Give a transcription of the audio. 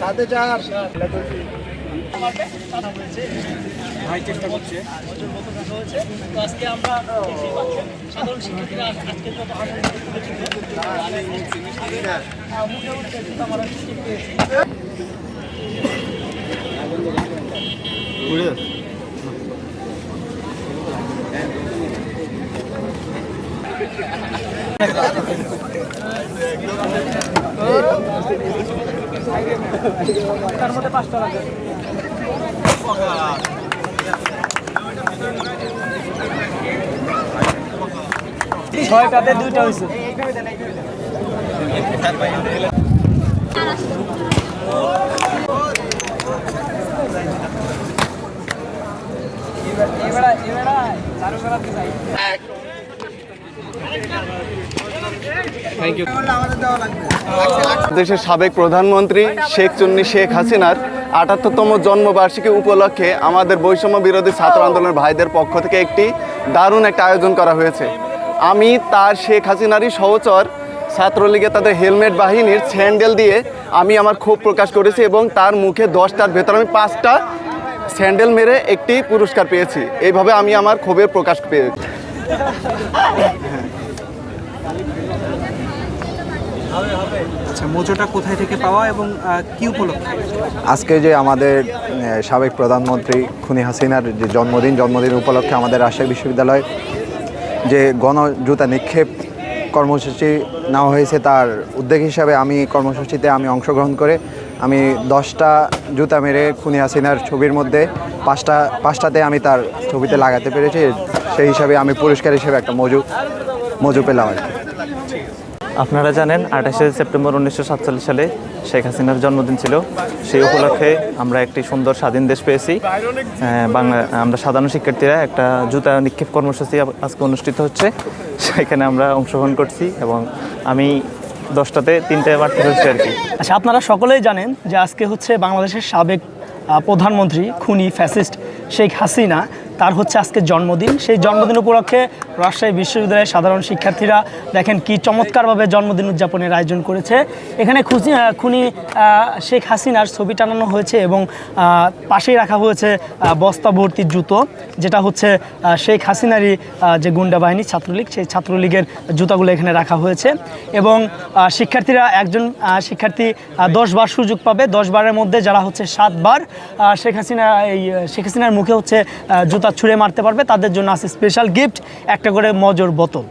সাথে চার ভাই চেষ্টা করছে। তো আজকে আমরা সাধারণ শিক্ষার্থীরা আজকে যত আনন্দ করেছিল মুখে উঠছে জুতা মারার সুযোগ পেয়েছি তার মধ্যে পাঁচটা লাগে ছয়টাতে দুইটা হয়েছে দেশের সাবেক প্রধানমন্ত্রী শেখ চুন্নি শেখ হাসিনার আটাত্তরতম জন্মবার্ষিকী উপলক্ষে আমাদের বৈষম্য বিরোধী ছাত্র আন্দোলনের ভাইদের পক্ষ থেকে একটি দারুণ একটা আয়োজন করা হয়েছে। আমি তার শেখ হাসিনারই সহচর ছাত্রলীগে তাদের হেলমেট বাহিনীর স্যান্ডেল দিয়ে আমি আমার ক্ষোভ প্রকাশ করেছি এবং তার মুখে দশটার ভেতর আমি পাঁচটা স্যান্ডেল মেরে একটি পুরস্কার পেয়েছি। এইভাবে আমি আমার ক্ষোভের প্রকাশ পেয়েছি। আচ্ছা কোথায় থেকে পাওয়া এবং কি উপলক্ষে? আজকে যে আমাদের সাবেক প্রধানমন্ত্রী খুনি হাসিনার যে জন্মদিন জন্মদিন উপলক্ষে আমাদের রাজশাহী বিশ্ববিদ্যালয় যে গণ জুতা নিক্ষেপ কর্মসূচি নেওয়া হয়েছে, তার উদ্যোগ হিসাবে আমি কর্মসূচিতে আমি অংশগ্রহণ করে আমি দশটা জুতা মেরে খুনি হাসিনার ছবির মধ্যে পাঁচটা, পাঁচটাতে আমি তার ছবিতে লাগাতে পেরেছি। সেই হিসাবে আমি পুরস্কার হিসেবে একটা মজু মজু পেলাম আর কি। আপনারা জানেন আঠাশে সেপ্টেম্বর উনিশশো সাতচল্লিশ সালে শেখ হাসিনার জন্মদিন ছিল। সেই উপলক্ষে আমরা একটি সুন্দর স্বাধীন দেশ পেয়েছি। বাংলা আমরা সাধারণ শিক্ষার্থীরা একটা জুতা নিক্ষেপ কর্মসূচি আজকে অনুষ্ঠিত হচ্ছে। সেখানে আমরা অংশগ্রহণ করছি এবং আমি দশটাতে তিনটে মারতে হচ্ছে আর কি। আচ্ছা আপনারা সকলেই জানেন যে আজকে হচ্ছে বাংলাদেশের সাবেক প্রধানমন্ত্রী খুনি ফ্যাসিস্ট শেখ হাসিনা তার হচ্ছে আজকে জন্মদিন। সেই জন্মদিন উপলক্ষে রাজশাহী বিশ্ববিদ্যালয়ের সাধারণ শিক্ষার্থীরা দেখেন কি চমৎকারভাবে জন্মদিন উদযাপনের আয়োজন করেছে। এখানে খুশি খুনি শেখ হাসিনার ছবি টানানো হয়েছে এবং পাশেই রাখা হয়েছে বস্তা ভর্তি জুতো, যেটা হচ্ছে শেখ হাসিনারই যে গুন্ডা বাহিনী ছাত্রলীগ, সেই ছাত্রলীগের জুতাগুলো এখানে রাখা হয়েছে। এবং শিক্ষার্থীরা একজন শিক্ষার্থী দশ বার সুযোগ পাবে। দশ বারের মধ্যে যারা হচ্ছে সাতবার শেখ হাসিনা, এই, শেখ হাসিনার মুখে হচ্ছে জুতা ছুঁড়ে মারতে পারবে তাদের জন্য আছে স্পেশাল গিফট একটা করে মজর বোতল।